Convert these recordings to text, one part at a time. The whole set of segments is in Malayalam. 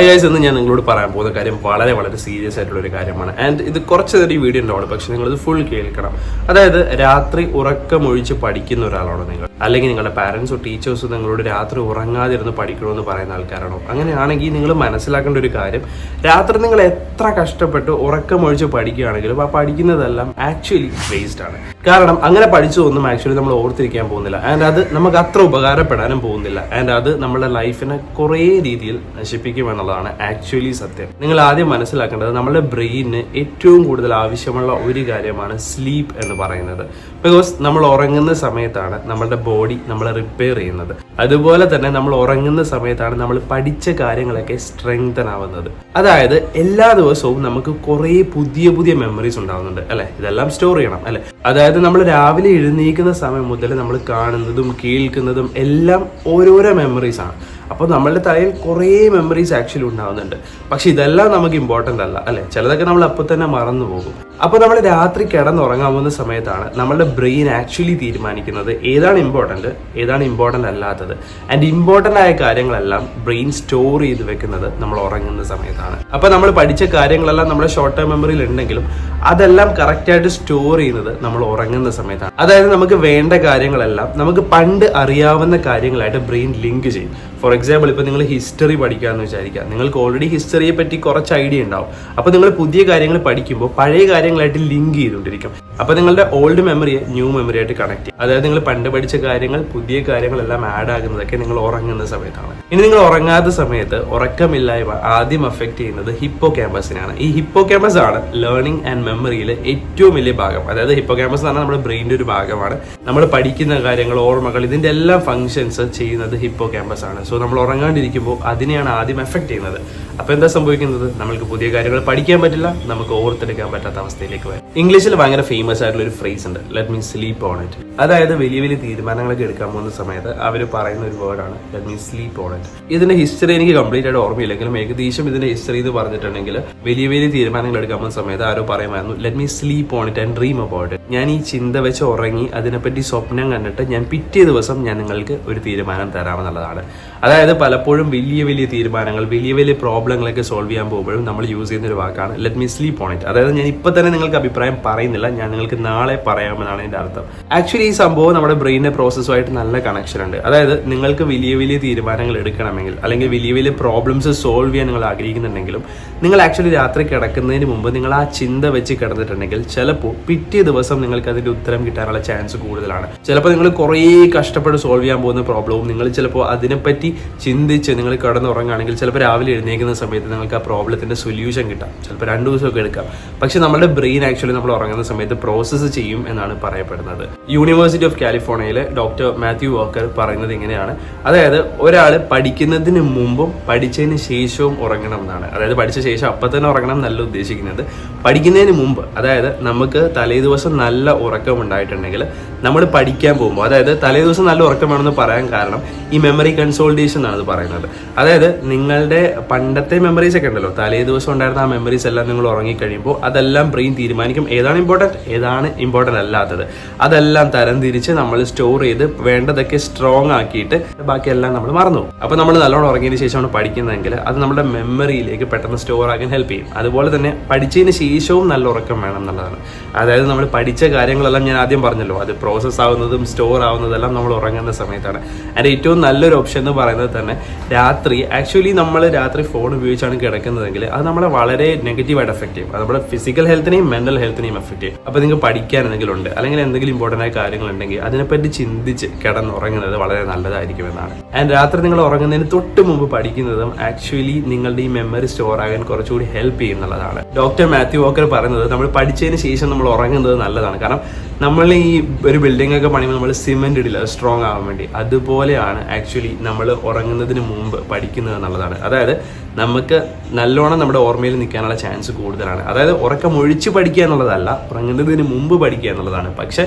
ഗൈസ് എന്ന് ഞാൻ നിങ്ങളോട് പറയാൻ പോകുന്ന കാര്യം വളരെ വളരെ സീരിയസ് ആയിട്ടുള്ള ഒരു കാര്യമാണ്. ആൻഡ് ഇത് കുറച്ച് നേരം ഈ വീഡിയോ ഉണ്ടാവുള്ളൂ പക്ഷെ നിങ്ങൾ ഇത് ഫുൾ കേൾക്കണം. അതായത് രാത്രി ഉറക്കമൊഴിച്ച് പഠിക്കുന്ന ഒരാളാണോ നിങ്ങൾ? അല്ലെങ്കിൽ നിങ്ങളുടെ പാരൻസോ ടീച്ചേഴ്സോ നിങ്ങളോട് രാത്രി ഉറങ്ങാതിരുന്ന് പഠിക്കണമെന്ന് പറയുന്ന ആൾക്കാരാണോ? അങ്ങനെയാണെങ്കിൽ നിങ്ങൾ മനസ്സിലാക്കേണ്ട ഒരു കാര്യം രാത്രി നിങ്ങൾ എത്ര കഷ്ടപ്പെട്ട് ഉറക്കമൊഴിച്ച് പഠിക്കുകയാണെങ്കിലും ആ പഠിക്കുന്നതെല്ലാം ആക്ച്വലി വേസ്റ്റ് ആണ്. കാരണം അങ്ങനെ പഠിച്ചതൊന്നും ആക്ച്വലി നമ്മൾ ഓർത്തിരിക്കാൻ പോകുന്നില്ല. ആൻഡ് അത് നമുക്ക് അത്ര ഉപകാരപ്പെടാനും പോകുന്നില്ല. ആൻഡ് അത് നമ്മുടെ ലൈഫിനെ കുറേ രീതിയിൽ നശിപ്പിക്കും എന്നുള്ളതാണ് ആക്ച്വലി സത്യം. നിങ്ങൾ ആദ്യം മനസ്സിലാക്കേണ്ടത് നമ്മുടെ ബ്രെയിനിന് ഏറ്റവും കൂടുതൽ ആവശ്യമുള്ള ഒരു കാര്യമാണ് സ്ലീപ്പ് എന്ന് പറയുന്നത്. ബിക്കോസ് നമ്മൾ ഉറങ്ങുന്ന സമയത്താണ് നമ്മുടെ ബോഡി നമ്മൾ റിപ്പയർ ചെയ്യുന്നത്. അതുപോലെ തന്നെ നമ്മൾ ഉറങ്ങുന്ന സമയത്താണ് നമ്മൾ പഠിച്ച കാര്യങ്ങളൊക്കെ സ്ട്രെങ്തൻ ആവുന്നത്. അതായത് എല്ലാ ദിവസവും നമുക്ക് കുറേ പുതിയ പുതിയ മെമ്മറീസ് ഉണ്ടാവുന്നുണ്ട് അല്ലെ? ഇതെല്ലാം സ്റ്റോർ ചെയ്യണം അല്ലെ? അതായത് നമ്മൾ രാവിലെ എഴുന്നേൽക്കുന്ന സമയം മുതൽ നമ്മൾ കാണുന്നതും കേൾക്കുന്നതും എല്ലാം ഓരോരോ മെമ്മറീസ് ആണ്. അപ്പോൾ നമ്മളുടെ തലയിൽ കുറേ മെമ്മറീസ് ആക്ച്വലി ഉണ്ടാവുന്നുണ്ട്. പക്ഷെ ഇതെല്ലാം നമുക്ക് ഇമ്പോർട്ടന്റ് അല്ല അല്ലേ? ചിലതൊക്കെ നമ്മൾ അപ്പോൾ തന്നെ മറന്നു പോകും. അപ്പോൾ നമ്മൾ രാത്രി കിടന്നുറങ്ങാൻ പോകുന്ന സമയത്താണ് നമ്മളുടെ ബ്രെയിൻ ആക്ച്വലി തീരുമാനിക്കുന്നത് ഏതാണ് ഇമ്പോർട്ടന്റ് ഏതാണ് ഇമ്പോർട്ടന്റ് അല്ലാത്തത്. ആൻഡ് ഇമ്പോർട്ടന്റ് ആയ കാര്യങ്ങളെല്ലാം ബ്രെയിൻ സ്റ്റോർ ചെയ്ത് വെക്കുന്നത് നമ്മൾ ഉറങ്ങുന്ന സമയത്താണ്. അപ്പോൾ നമ്മൾ പഠിച്ച കാര്യങ്ങളെല്ലാം നമ്മുടെ ഷോർട്ട് ടേം മെമ്മറിയിൽ ഉണ്ടെങ്കിലും അതെല്ലാം കറക്റ്റായിട്ട് സ്റ്റോർ ചെയ്യുന്നത് നമ്മൾ ഉറങ്ങുന്ന സമയത്താണ്. അതായത് നമുക്ക് വേണ്ട കാര്യങ്ങളെല്ലാം നമുക്ക് പണ്ട് അറിയാവുന്ന കാര്യങ്ങളായിട്ട് ബ്രെയിൻ ലിങ്ക് ചെയ്യും. ഫോർ എക്സാമ്പിൾ ഇപ്പോൾ നിങ്ങൾ ഹിസ്റ്ററി പഠിക്കുകയെന്ന് വിചാരിക്കുക. നിങ്ങൾക്ക് ഓൾറെഡി ഹിസ്റ്ററിയെ പറ്റി കുറച്ച് ഐഡിയ ഉണ്ടാവും. അപ്പോൾ നിങ്ങൾ പുതിയ കാര്യങ്ങൾ പഠിക്കുമ്പോൾ പഴയ കാര്യങ്ങളായിട്ട് ലിങ്ക് ചെയ്തുകൊണ്ടിരിക്കും. അപ്പോൾ നിങ്ങളുടെ ഓൾഡ് മെമ്മറിയെ ന്യൂ മെമ്മറി ആയിട്ട് കണക്ട് ചെയ്യും. അതായത് നിങ്ങൾ പണ്ട് പഠിച്ച കാര്യങ്ങൾ പുതിയ കാര്യങ്ങളെല്ലാം ആഡ് ആകുന്നതൊക്കെ നിങ്ങൾ ഉറങ്ങുന്ന സമയത്താണ്. ഇനി നിങ്ങൾ ഉറങ്ങാത്ത സമയത്ത് ഉറക്കമില്ലായ്മ ആദ്യം അഫക്റ്റ് ചെയ്യുന്നത് ഹിപ്പോ ക്യാമ്പസിനാണ് ഈ ഹിപ്പോ ക്യാമ്പസ് ആണ് ലേണിംഗ് ആൻഡ് മെമ്മറിയിലെ ഏറ്റവും വലിയ ഭാഗം. അതായത് ഹിപ്പോ ക്യാമ്പസ് എന്ന് പറഞ്ഞാൽ നമ്മുടെ ബ്രെയിന്റെ ഒരു ഭാഗമാണ്. നമ്മൾ പഠിക്കുന്ന കാര്യങ്ങൾ ഓർമ്മകൾ ഇതിന്റെ എല്ലാ ഫങ്ഷൻസ് ചെയ്യുന്നത് ഹിപ്പോ ക്യാമ്പസ് ആണ്. സോ നമ്മൾ ഉറങ്ങാണ്ടിരിക്കുമ്പോൾ അതിനെയാണ് ആദ്യം എഫക്ട് ചെയ്യുന്നത്. അപ്പോൾ എന്താ സംഭവിക്കുന്നത്? നമ്മൾക്ക് പുതിയ കാര്യങ്ങൾ പഠിക്കാൻ പറ്റില്ല നമുക്ക് ഓർത്തെടുക്കാൻ പറ്റാത്ത അവസ്ഥയിലേക്ക് വരും. ഇംഗ്ലീഷിൽ ഭയങ്കര ഫേമസ് ആയിട്ടുള്ള ഒരു ഫ്രേസ് ഉണ്ട്. Let me sleep on it അതായത് വലിയ വലിയ തീരുമാനങ്ങളൊക്കെ എടുക്കാൻ പോകുന്ന സമയത്ത് അവർ പറയുന്ന ഒരു വേർഡാണ് let me sleep on it ഇതിന്റെ ഹിസ്റ്ററി എനിക്ക് കംപ്ലീറ്റ് ആയിട്ട് ഓർമ്മയില്ലെങ്കിലും ഏകദേശം ഇതിന്റെ ഹിസ്റ്ററി ഇത് പറഞ്ഞിട്ടുണ്ടെങ്കിൽ വലിയ വലിയ തീരുമാനങ്ങൾ എടുക്കാൻ പോകുന്ന സമയത്ത് ആരോ പറയുമായിരുന്നു let me sleep on it and dream about it ഞാൻ ഈ ചിന്ത വെച്ച് ഉറങ്ങി അതിനെപ്പറ്റി സ്വപ്നം കണ്ടിട്ട് ഞാൻ പിറ്റേ ദിവസം ഞാൻ നിങ്ങൾക്ക് ഒരു തീരുമാനം തരാമെന്നുള്ളതാണ്. അതായത് പലപ്പോഴും വലിയ വലിയ തീരുമാനങ്ങൾ വലിയ വലിയ പ്രോബ്ലങ്ങളൊക്കെ സോൾവ് ചെയ്യാൻ പോകുമ്പോഴും നമ്മൾ യൂസ് ചെയ്യുന്ന ഒരു വാക്കാണ് let me sleep on it അതായത് ഞാൻ ഇപ്പൊ തന്നെ നിങ്ങൾക്ക് അഭിപ്രായം പറയുന്നില്ല. ഞാൻ നിങ്ങൾക്ക് നാളെ പറയാമെന്നാണ് എന്റെ അർത്ഥം. ആക്ച്വലി ഈ സംഭവം നമ്മുടെ ബ്രെയിനിന്റെ പ്രോസസ്സുമായിട്ട് നല്ല കണക്ഷൻ ഉണ്ട്. അതായത് നിങ്ങൾക്ക് വലിയ വലിയ തീരുമാനങ്ങൾ എടുക്കണമെങ്കിൽ അല്ലെങ്കിൽ വലിയ വലിയ പ്രോബ്ലംസ് സോൾവ് ചെയ്യാൻ നിങ്ങൾ ആഗ്രഹിക്കുന്നുണ്ടെങ്കിലും നിങ്ങൾ ആക്ച്വലി രാത്രി കിടക്കുന്നതിന് മുമ്പ് നിങ്ങൾ ആ ചിന്ത വെച്ച് കിടന്നിട്ടുണ്ടെങ്കിൽ ചിലപ്പോൾ പിറ്റേ ദിവസം നിങ്ങൾക്ക് അതിന്റെ ഉത്തരം കിട്ടാനുള്ള ചാൻസ് കൂടുതലാണ്. ചിലപ്പോൾ നിങ്ങൾ കുറേ കഷ്ടപ്പെട്ട് സോൾവ് ചെയ്യാൻ പോകുന്ന പ്രോബ്ലവും നിങ്ങൾ ചിലപ്പോൾ അതിനെപ്പറ്റി ചിന്തിച്ച് നിങ്ങൾ കിടന്നുറങ്ങുകയാണെങ്കിൽ ചിലപ്പോൾ രാവിലെ എഴുന്നേക്കുന്ന സമയത്ത് നിങ്ങൾക്ക് ആ പ്രോബ്ലത്തിന്റെ സൊല്യൂഷൻ കിട്ടാം. ചിലപ്പോൾ രണ്ട് ദിവസമൊക്കെ എടുക്കാം. പക്ഷെ നമ്മുടെ ബ്രെയിൻ ആക്ച്വലി നമ്മൾ ഉറങ്ങുന്ന സമയത്ത് പ്രോസസ്സ് ചെയ്യും എന്നാണ് പറയപ്പെടുന്നത്. യൂണിവേഴ്സിറ്റി ഓഫ് കാലിഫോർണിയയിലെ ഡോക്ടർ മാത്യു വാക്കർ പറയുന്നത് ഇങ്ങനെയാണ്. അതായത് ഒരാൾ പഠിക്കുന്നതിന് മുമ്പും പഠിച്ചതിന് ശേഷവും ഉറങ്ങണം എന്നാണ്. അതായത് പഠിച്ച ശേഷം അപ്പം തന്നെ ഉറങ്ങണം എന്നല്ല ഉദ്ദേശിക്കുന്നത്. പഠിക്കുന്നതിന് മുമ്പ് അതായത് നമുക്ക് തലേ ദിവസം നല്ല ഉറക്കം ഉണ്ടായിട്ടുണ്ടെങ്കിൽ നമ്മൾ പഠിക്കാൻ പോകുമ്പോൾ അതായത് തലേ ദിവസം നല്ല ഉറക്കമാണെന്ന് പറയാൻ കാരണം ഈ മെമ്മറി കൺസോൾട്ടേഷൻ എന്നാണ് പറയുന്നത്. അതായത് നിങ്ങളുടെ പണ്ടത്തെ മെമ്മറീസ് ഒക്കെ ഉണ്ടല്ലോ തലേദിവസം ഉണ്ടായിരുന്ന ആ മെമ്മറീസ് എല്ലാം നിങ്ങൾ ഉറങ്ങിക്കഴിയുമ്പോൾ അതെല്ലാം ബ്രെയിൻ തീരുമാനിക്കും. ഏതാണ് ഇമ്പോർട്ടന്റ് ഏതാണ് ഇമ്പോർട്ടന്റ് അല്ലാത്തത്? അതെല്ലാം തരം തിരിച്ച് നമ്മൾ സ്റ്റോർ ചെയ്ത് വേണ്ടതൊക്കെ സ്ട്രോങ് ആക്കിയിട്ട് ബാക്കിയെല്ലാം നമ്മൾ മറന്നു അപ്പോൾ നമ്മൾ നല്ലോണം ഉറങ്ങിയതിന് ശേഷമാണ് പഠിക്കുന്നതെങ്കിൽ അത് നമ്മുടെ മെമ്മറിയിലേക്ക് പെട്ടെന്ന് സ്റ്റോർ ആക്കാൻ ഹെൽപ്പ് ചെയ്യും. അതുപോലെ തന്നെ പഠിച്ചതിന് ശേഷവും നല്ല ഉറക്കം വേണം എന്നുള്ളതാണ്. അതായത് നമ്മൾ പഠിച്ച കാര്യങ്ങളെല്ലാം ഞാൻ ആദ്യം പറഞ്ഞല്ലോ അത് പ്രോസസ്സ് ആവുന്നതും സ്റ്റോർ ആവുന്നതെല്ലാം നമ്മൾ ഉറങ്ങുന്ന സമയത്താണ്. അതിന്റെ ഏറ്റവും നല്ലൊരു ഓപ്ഷൻ എന്ന് പറയുന്നത് തന്നെ രാത്രി ആക്ച്വലി നമ്മൾ രാത്രി ഫോൺ ഉപയോഗിച്ചാണ് കിടക്കുന്നതെങ്കിൽ അത് നമ്മളെ വളരെ നെഗറ്റീവായിട്ട് എഫക്ട് ചെയ്യും. അത് നമ്മുടെ ഫിസിക്കൽ ഹെൽത്തിനെയും മെന്റൽ ഹെൽത്തിനെയും എഫക്ട് ചെയ്യും. അപ്പോൾ നിങ്ങൾക്ക് പഠിക്കാൻ എന്തെങ്കിലും ഉണ്ട് അല്ലെങ്കിൽ എന്തെങ്കിലും ഇമ്പോർട്ടന്റ് ആയ കാര്യങ്ങളുണ്ടെങ്കിൽ അതിനെപ്പറ്റി ചിന്തിച്ച് കിടന്നുറങ്ങുന്നത് വളരെ നല്ലതായിരിക്കും എന്നാണ്. ആൻഡ് രാത്രി നിങ്ങൾ ഉറങ്ങുന്നതിന് തൊട്ട് മുമ്പ് പഠിക്കുന്നതും ആക്ച്വലി നിങ്ങളുടെ ഈ മെമ്മറി സ്റ്റോർ ആകാൻ കുറച്ചുകൂടി ഹെൽപ്പ് ചെയ്യുന്നുള്ളതാണ്. ഡോക്ടർ മാത്യു വോക്കർ പറയുന്നത് നമ്മൾ പഠിച്ചതിന് ശേഷം നമ്മൾ ഉറങ്ങുന്നത് നല്ലതാണ്. കാരണം നമ്മൾ ഈ ഒരു ബിൽഡിംഗ് ഒക്കെ പണിയുമ്പോൾ നമ്മൾ സിമെന്റ് ഇടില്ല സ്ട്രോങ് ആവാൻ വേണ്ടി. അതുപോലെയാണ് ആക്ച്വലി നമ്മൾ ഉറങ്ങുന്നതിന് മുമ്പ് പഠിക്കുന്നത് എന്നുള്ളതാണ്. അതായത് നമുക്ക് നല്ലോണം നമ്മുടെ ഓർമ്മയിൽ നിൽക്കാനുള്ള ചാൻസ് കൂടുതലാണ്. അതായത് ഉറക്കം ഒഴിച്ച് പഠിക്കുക എന്നുള്ളതല്ല ഉറങ്ങുന്നതിന് മുമ്പ് പഠിക്കുക എന്നുള്ളതാണ്. പക്ഷെ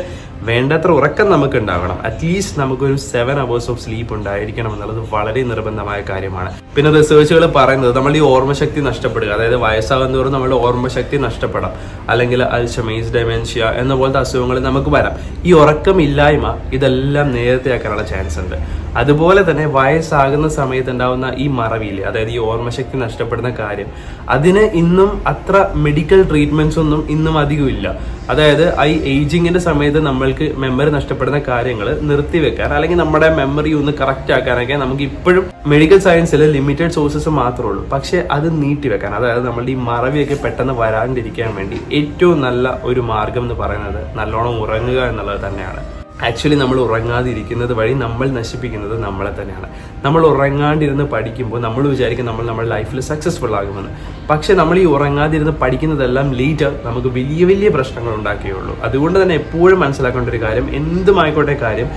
വേണ്ടത്ര ഉറക്കം നമുക്ക് ഉണ്ടാവണം. അറ്റ്ലീസ്റ്റ് നമുക്കൊരു സെവൻ അവേഴ്സ് ഓഫ് സ്ലീപ്പ് ഉണ്ടായിരിക്കണം എന്നുള്ളത് വളരെ നിർബന്ധമായ കാര്യമാണ്. പിന്നെ റിസർച്ചുകൾ പറയുന്നത് നമ്മൾ ഈ ഓർമ്മശക്തി നഷ്ടപ്പെടുക. അതായത് വയസ്സാകുന്നതോറും നമ്മുടെ ഓർമ്മശക്തി നഷ്ടപ്പെടാം. അല്ലെങ്കിൽ അൽഷമൈസ് ഡെമെൻഷ്യ എന്ന പോലത്തെ അസുഖങ്ങൾ നമുക്ക് വരാം. ഈ ഉറക്കമില്ലായ്മ ഇതെല്ലാം നേരത്തെ ആക്കാനുള്ള ചാൻസ് ഉണ്ട്. അതുപോലെ തന്നെ വയസ്സാകുന്ന സമയത്ത് ഉണ്ടാവുന്ന ഈ മറവിയിൽ അതായത് ഈ ഓർമ്മശക്തി നഷ്ടപ്പെടുന്ന കാര്യം അതിന് ഇന്നും അത്ര മെഡിക്കൽ ട്രീറ്റ്മെന്റ്സ് ഒന്നും ഇന്നും അധികം ഇല്ല അതായത് ഐ ഏജിങ്ങിന്റെ സമയത്ത് നമ്മൾക്ക് മെമ്മറി നഷ്ടപ്പെടുന്ന കാര്യങ്ങൾ നിർത്തിവെക്കാൻ അല്ലെങ്കിൽ നമ്മുടെ മെമ്മറി ഒന്ന് കറക്റ്റ് ആക്കാനൊക്കെ നമുക്ക് ഇപ്പോഴും മെഡിക്കൽ സയൻസിൽ ലിമിറ്റഡ് സോഴ്സസ് മാത്രമേ ഉള്ളൂ. പക്ഷെ അത് നീട്ടിവെക്കാൻ അതായത് നമ്മളുടെ ഈ മറവിയൊക്കെ പെട്ടെന്ന് വരാണ്ടിരിക്കാൻ വേണ്ടി ഏറ്റവും നല്ല ഒരു മാർഗം എന്ന് പറയുന്നത് നല്ലോണം ഉറങ്ങുക എന്നുള്ളത് തന്നെയാണ്. ആക്ച്വലി നമ്മൾ ഉറങ്ങാതിരിക്കുന്നത് വഴി നമ്മൾ നശിപ്പിക്കുന്നത് നമ്മളെ തന്നെയാണ്. നമ്മൾ ഉറങ്ങാണ്ടിരുന്ന് പഠിക്കുമ്പോൾ നമ്മൾ വിചാരിക്കും നമ്മൾ നമ്മുടെ ലൈഫിൽ സക്സസ്ഫുൾ ആകുമെന്ന്. പക്ഷെ നമ്മൾ ഈ ഉറങ്ങാതിരുന്ന് പഠിക്കുന്നതെല്ലാം ലേറ്റർ നമുക്ക് വലിയ വലിയ പ്രശ്നങ്ങൾ ഉണ്ടാക്കുകയുള്ളൂ. അതുകൊണ്ട് തന്നെ എപ്പോഴും മനസ്സിലാക്കേണ്ട ഒരു കാര്യം എന്തുമായിക്കോട്ടെ കാര്യം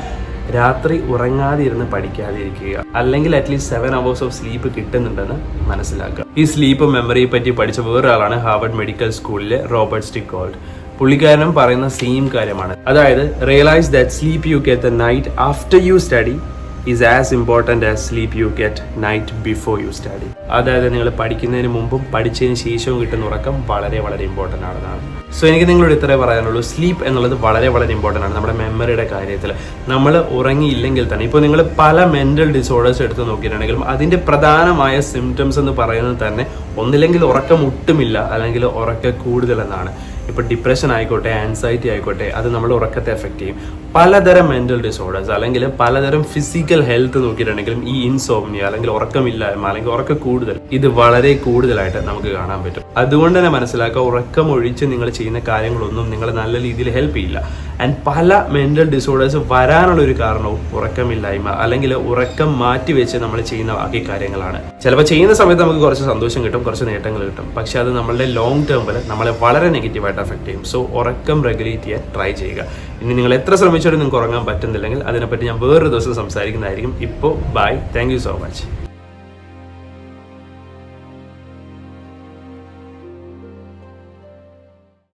രാത്രി ഉറങ്ങാതിരുന്ന് പഠിക്കാതിരിക്കുക. അല്ലെങ്കിൽ at least seven hours of sleep കിട്ടുന്നുണ്ടെന്ന് മനസ്സിലാക്കുക. ഈ സ്ലീപ്പ് മെമ്മറിയെ പറ്റി പഠിച്ച വേറൊരാളാണ് ഹാർവർഡ് മെഡിക്കൽ സ്കൂളിലെ റോബർട്ട് സ്റ്റിക്കോൾഡ് പുള്ളിക്കാരനും പറയുന്ന സെയിം കാര്യമാണ്. അതായത് realise that sleep you get the night after you study is as important as sleep you get night before you study അതായത് നിങ്ങൾ പഠിക്കുന്നതിന് മുമ്പും പഠിച്ചതിന് ശേഷവും കിട്ടുന്ന ഉറക്കം വളരെ വളരെ ഇമ്പോർട്ടന്റ് ആണെന്നാണ്. സോ എനിക്ക് നിങ്ങളോട് ഇത്രേ പറയാനുള്ളൂ. സ്ലീപ്പ് എന്നുള്ളത് വളരെ വളരെ ഇമ്പോർട്ടന്റ് ആണ് നമ്മുടെ മെമ്മറിയുടെ കാര്യത്തിൽ നമ്മൾ ഉറങ്ങിയില്ലെങ്കിൽ തന്നെ ഇപ്പോൾ നിങ്ങൾ പല മെന്റൽ ഡിസോർഡേഴ്സ് എടുത്ത് നോക്കിയിട്ടുണ്ടെങ്കിലും അതിന്റെ പ്രധാനമായ സിംറ്റംസ് എന്ന് പറയുന്നത് തന്നെ ഒന്നില്ലെങ്കിൽ ഉറക്കം ഒട്ടുമില്ല അല്ലെങ്കിൽ ഉറക്കം കൂടുതലെന്നാണ്. ഇപ്പോൾ ഡിപ്രഷൻ ആയിക്കോട്ടെ ആൻസൈറ്റി ആയിക്കോട്ടെ അത് നമ്മുടെ ഉറക്കത്തെ എഫക്റ്റ് ചെയ്യും. പലതരം മെന്റൽ ഡിസോർഡേഴ്സ് അല്ലെങ്കിൽ പലതരം ഫിസിക്കൽ ഹെൽത്ത് നോക്കിയിട്ടുണ്ടെങ്കിലും ഈ ഇൻസോമിയ അല്ലെങ്കിൽ ഉറക്കമില്ലായ്മ അല്ലെങ്കിൽ ഉറക്കം കൂടുതൽ ഇത് വളരെ കൂടുതലായിട്ട് നമുക്ക് കാണാൻ പറ്റും. അതുകൊണ്ട് തന്നെ മനസ്സിലാക്കുക ഉറക്കം ഒഴിച്ച് നിങ്ങൾ ചെയ്യുന്ന കാര്യങ്ങളൊന്നും നിങ്ങളെ നല്ല രീതിയിൽ ഹെൽപ്പ് ചെയ്യില്ല. ആൻഡ് പല മെന്റൽ ഡിസോർഡേഴ്സ് വരാനുള്ള ഒരു കാരണവും ഉറക്കമില്ലായ്മ അല്ലെങ്കിൽ ഉറക്കം മാറ്റി വെച്ച് നമ്മൾ ചെയ്യുന്ന ബാക്കി കാര്യങ്ങളാണ്. ചിലപ്പോൾ ചെയ്യുന്ന സമയത്ത് നമുക്ക് കുറച്ച് സന്തോഷം കിട്ടും കുറച്ച് നേട്ടങ്ങൾ കിട്ടും. പക്ഷെ അത് നമ്മളുടെ ലോങ് ടേമിൽ നമ്മളെ വളരെ നെഗറ്റീവായിട്ട് അഫക്റ്റ് ചെയ്യും. സോ ഉറക്കം റെഗുലേറ്റ് ചെയ്യാൻ ട്രൈ ചെയ്യുക. ഇനി നിങ്ങൾ എത്ര ശ്രമിച്ചാലും നിങ്ങൾക്ക് ഉറങ്ങാൻ പറ്റുന്നില്ലെങ്കിൽ അതിനെപ്പറ്റി ഞാൻ വേറൊരു ദിവസം സംസാരിക്കുന്നതായിരിക്കും. ഇപ്പോൾ ബൈ താങ്ക് സോ മച്ച്